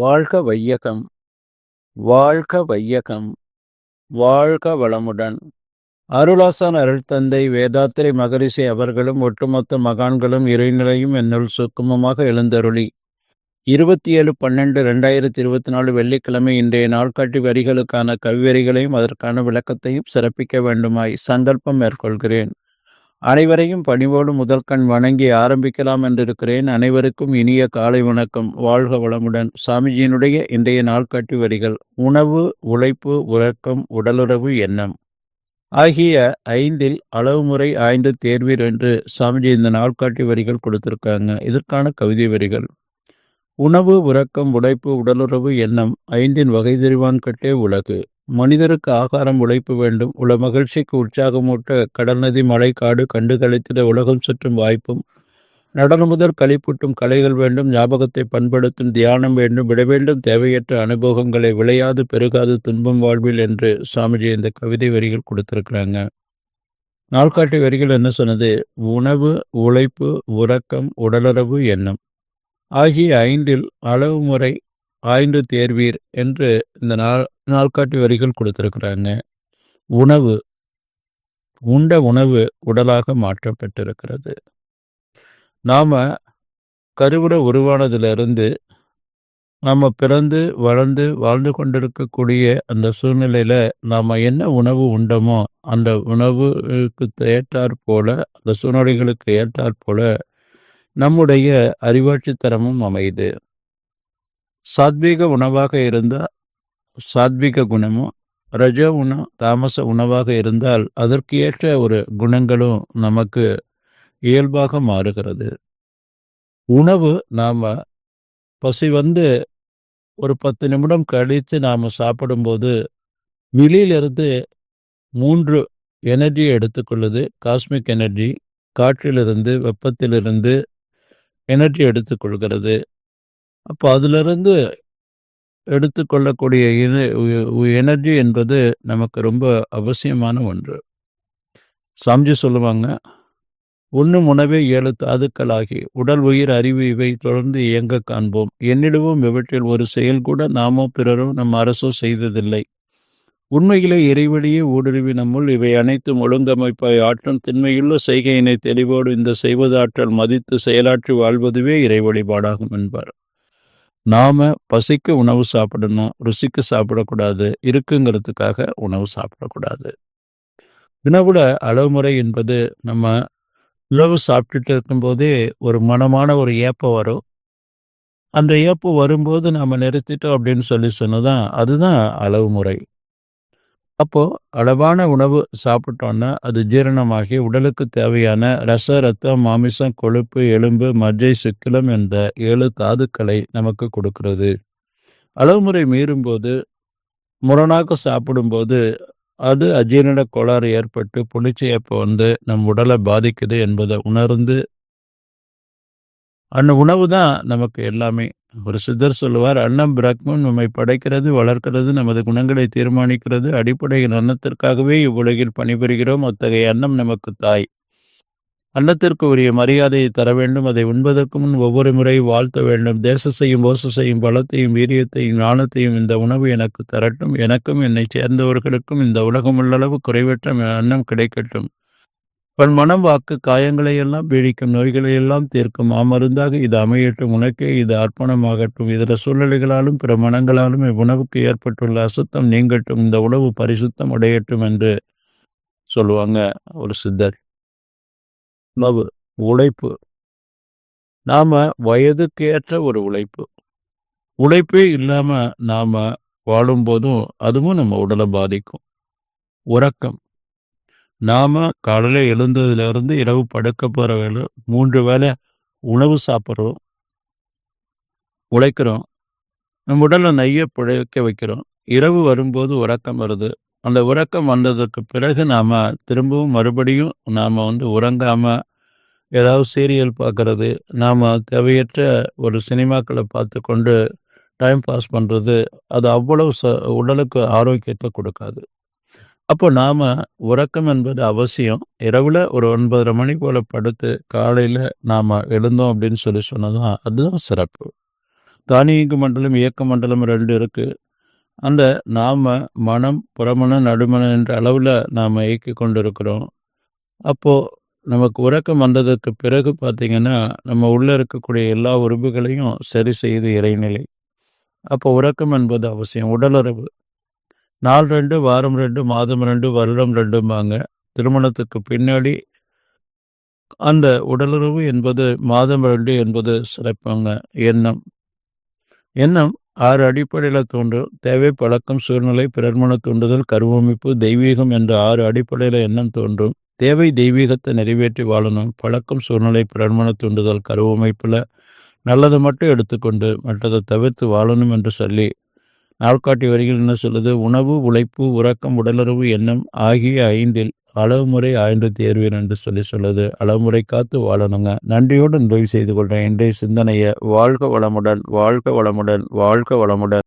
வாழ்க வையகம் வாழ்க வையகம் வாழ்க வளமுடன். அருளாசான் அருள்தந்தை வேதாத்திரை மகரிஷி அவர்களும் ஒட்டுமொத்த மகான்களும் இறைநிலையும் என்னுள் சுக்குமமாக எழுந்தருளி. இருபத்தி ஏழு பன்னெண்டு ரெண்டாயிரத்தி இருபத்தி நாலு வெள்ளிக்கிழமை இன்றைய நாள்காட்டி வரிகளுக்கான கவிவரிகளையும் அதற்கான விளக்கத்தையும் சிறப்பிக்க வேண்டுமாய் சங்கல்பம் மேற்கொள்கிறேன். அனைவரையும் பணிவோடு முதல் கண் வணங்கி ஆரம்பிக்கலாம் என்றிருக்கிறேன். அனைவருக்கும் இனிய காலை வணக்கம். வாழ்க வளமுடன். சாமிஜியினுடைய இன்றைய நாள்காட்டி வரிகள் உணவு உழைப்பு உறக்கம் உடலுறவு எண்ணம். ஆகிய ஐந்தில் அளவு முறை ஆய்ந்து தேர்வீர் என்று சாமிஜி இந்த நாள்காட்டி வரிகள் கொடுத்திருக்காங்க. இதற்கான கவிதை வரிகள். உணவு உறக்கம் உழைப்பு உடலுறவு எண்ணம் ஐந்தின் வகை தெரிவான் கட்டே உலகு. மனிதருக்கு ஆகாரம் உழைப்பு வேண்டும். உல மகிழ்ச்சிக்கு உற்சாகமூட்ட கடல் நதி மலை காடு கண்டு கழித்திட உலகம் சுற்றும் வாய்ப்பும். நடனம் முதல் களிப்பூட்டும் கலைகள் வேண்டும். ஞாபகத்தை பண்படுத்தும் தியானம் வேண்டும். விட வேண்டும். தேவையற்ற அனுபவங்களை விளையாது பெருகாது துன்பம் வாழ்வில் என்று சாமிஜி இந்த கவிதை வரிகள் கொடுத்திருக்கிறாங்க. நாள்காட்டி வரிகள் என்ன சொன்னது? உணவு உழைப்பு உறக்கம் உடலுறவு எண்ணம். ஆகிய ஐந்தில் அளவு முறை ஆய்ந்து தேர்வீர் என்று இந்த நாள் நாள்காட்டி வரிகள் கொடுத்திருக்கிறாங்க. உணவு உண்ட உணவு உடலாக மாற்றப்பட்டிருக்கிறது. நாம் கருவுற உருவானதிலிருந்து நம்ம பிறந்து வளர்ந்து வாழ்ந்து கொண்டிருக்கக்கூடிய அந்த சூழ்நிலையில் நாம் என்ன உணவு உண்டமோ அந்த உணவுக்கு ஏற்றாற் போல அந்த சூழ்நிலைகளுக்கு ஏற்றாற் போல நம்முடைய அறிவாட்சித்தரமும் அமையுது. சாத்வீக உணவாக இருந்தால் சாத்வீக குணமும் ரஜ உணம் தாமச உணவாக இருந்தால் அதற்கு ஏற்ற ஒரு குணங்களும் நமக்கு இயல்பாக மாறுகிறது. உணவு நாம் பசி வந்து ஒரு பத்து நிமிடம் கழித்து நாம் சாப்பிடும்போது வெளியிலிருந்து மூன்று எனர்ஜியை எடுத்துக்கொள்ளுது. காஸ்மிக் எனர்ஜி காற்றிலிருந்து வெப்பத்திலிருந்து எனர்ஜி எடுத்துக்கொள்கிறது. அப்போ அதிலிருந்து எடுத்துக்கொள்ளக்கூடிய எனர்ஜி என்பது நமக்கு ரொம்ப அவசியமான ஒன்று. சாமிஜி சொல்லுவாங்க உண்ணும் உணவே ஏழு தாதுக்களாகி உடல் உயிர் அறிவு இவை தொடர்ந்து இயங்க காண்போம். என்னிடவும் இவற்றில் ஒரு செயல் கூட நாமோ பிறரும் நம் அரசோ செய்ததில்லை. உண்மையிலே இறைவழியே ஊடுருவி நம்முள் இவை அனைத்தும் ஒழுங்கமைப்பாய் ஆற்றும் திண்மையுள்ள செய்கையினை தெளிவோடு இந்த செய்வதாற்றல் மதித்து செயலாற்றி வாழ்வதுவே இறை வழிபாடாகும் என்பார். நாம பசிக்கு உணவு சாப்பிடணும் ருசிக்கு சாப்பிடக்கூடாது இருக்குங்கிறதுக்காக உணவு சாப்பிடக்கூடாது. உணவுல அளவுமுறை என்பது நம்ம உணவு சாப்பிட்டுட்டு இருக்கும்போதே ஒரு மனமான ஒரு ஏப்பம் வரும். அந்த ஏப்பம் வரும்போது நம்ம நிறுத்திட்டோம் அப்படின்னு சொல்லி சொன்னதான் அதுதான் அளவு முறை அப்போது அளவான உணவு சாப்பிட்டோன்னா அது ஜீரணமாகி உடலுக்கு தேவையான ரச ரத்தம் மாமிசம் கொழுப்பு எலும்பு மஜ்ஜை சுக்கிலம் என்ற ஏழு தாதுக்களை நமக்கு கொடுக்கிறது. அளவுமுறை மீறும்போது முரணாக சாப்பிடும்போது அது அஜீரண கோளாறு ஏற்பட்டு புளிச்சையப்போ வந்து நம் உடலை பாதிக்குது என்பதை உணர்ந்து அந்த உணவு தான் நமக்கு எல்லாமே. ஒரு சித்தர் சொல்லுவார் அன்னம் பிரக்மன் நம்மை படைக்கிறது வளர்க்கிறது நமது குணங்களை தீர்மானிக்கிறது அடிப்படையின் அன்னத்திற்காகவே இவ்வுலகில் பணிபுரிகிறோம். அத்தகைய அன்னம் நமக்கு தாய். அன்னத்திற்கு உரிய மரியாதையை தர வேண்டும். அதை உண்பதற்கு முன் ஒவ்வொரு முறை வாழ்த்த வேண்டும். தேச செய்யும் ஓச செய்யும் பலத்தையும் வீரியத்தையும் ஞானத்தையும் இந்த உணவு எனக்கு தரட்டும். எனக்கும் என்னை சேர்ந்தவர்களுக்கும் இந்த உலகம் உள்ளளவு குறைவற்ற அன்னம் கிடைக்கட்டும். பன் மனம் வாக்கு காயங்களை எல்லாம் பீடிக்கும் நோய்களை எல்லாம் தீர்க்கும் ஆமருந்தாக இது அமையட்டும் உனக்கே இது அர்ப்பணமாகட்டும். இதர சூழ்நிலைகளாலும் பிற மனங்களாலும் இவ்வுணவுக்கு ஏற்பட்டுள்ள அசுத்தம் நீங்கட்டும். இந்த உணவு பரிசுத்தம் அடையட்டும் என்று சொல்லுவாங்க ஒரு சித்தர். உணவு உழைப்பு. நாம வயதுக்கு ஏற்ற ஒரு உழைப்பு. உழைப்பே இல்லாம நாம வாழும்போதும் அதுவும் நம்ம உடலை பாதிக்கும். உறக்கம். நாம காலையில் எழுந்ததுலேருந்து இரவு படுக்க போகிற வேலை மூன்று வேளை உணவு சாப்பிட்றோம் உழைக்கிறோம் நம்ம உடலை நைய பிழைக்க வைக்கிறோம். இரவு வரும்போது உறக்கம் வருது. அந்த உறக்கம் வந்ததுக்கு பிறகு நாம் திரும்பவும் மறுபடியும் நாம் வந்து உறங்காமல் ஏதாவது சீரியல் பார்க்குறது நாம் தேவையற்ற ஒரு சினிமாக்களை பார்த்து கொண்டு டைம் பாஸ் பண்ணுறது அது அவ்வளவு ச உடலுக்கு ஆரோக்கியத்தை கொடுக்காது. அப்போ நாம் உறக்கம் என்பது அவசியம். இரவில் ஒரு 9:30 மணி போல் படுத்து, காலையில் நாம் எழுந்தோம் அப்படின்னு சொல்லி சொன்னதும் அதுதான் சிறப்பு. தானியங்கு மண்டலம் இயக்க மண்டலம் ரெண்டு இருக்குது அந்த நாம் மனம் புறமணம் நடுமணம் என்ற அளவில் நாம் இயக்கி கொண்டு இருக்கிறோம் அப்போது நமக்கு உறக்கம் வந்ததற்கு பிறகு பார்த்திங்கன்னா நம்ம உள்ளே இருக்கக்கூடிய எல்லா உறுப்புகளையும் சரி செய்து இறைநிலை. அப்போ உறக்கம் என்பது அவசியம். உடலுறவு. நாள் ரெண்டு வாரம் ரெண்டு மாதம் ரெண்டு வருடம் ரெண்டும்பாங்க. திருமணத்துக்கு பின்னாடி அந்த உடலுறவு என்பது மாதம் ரெண்டு என்பது சிறப்பாங்க. எண்ணம். எண்ணம் ஆறு அடிப்படையில் தோன்றும் தேவை பழக்கம் சூழ்நிலை பிறர்மன தூண்டுதல் கருவமைப்பு தெய்வீகம் என்ற ஆறு அடிப்படையில் எண்ணம் தோன்றும். தேவை தெய்வீகத்தை நிறைவேற்றி வாழணும். பழக்கம் சூழ்நிலை பிறர்மன தூண்டுதல் கருவமைப்பில் நல்லதை மட்டும் எடுத்துக்கொண்டு மற்றதை தவிர்த்து வாழணும் என்று சொல்லி நாள்காட்டி வரிகள் என்ன சொல்லுது? உணவு உழைப்பு உறக்கம் உடலுறவு எண்ணம் ஆகிய ஐந்தில் அளவு முறை ஆய்ந்து தேர்வீர் என்று சொல்லி சொல்லுது. அளவுமுறை காத்து வாழணுங்க. நன்றியோடு நிறைவு செய்து கொள்கிறேன் இன்றைய சிந்தனையை வாழ்க வளமுடன் வாழ்க வளமுடன் வாழ்க வளமுடன்.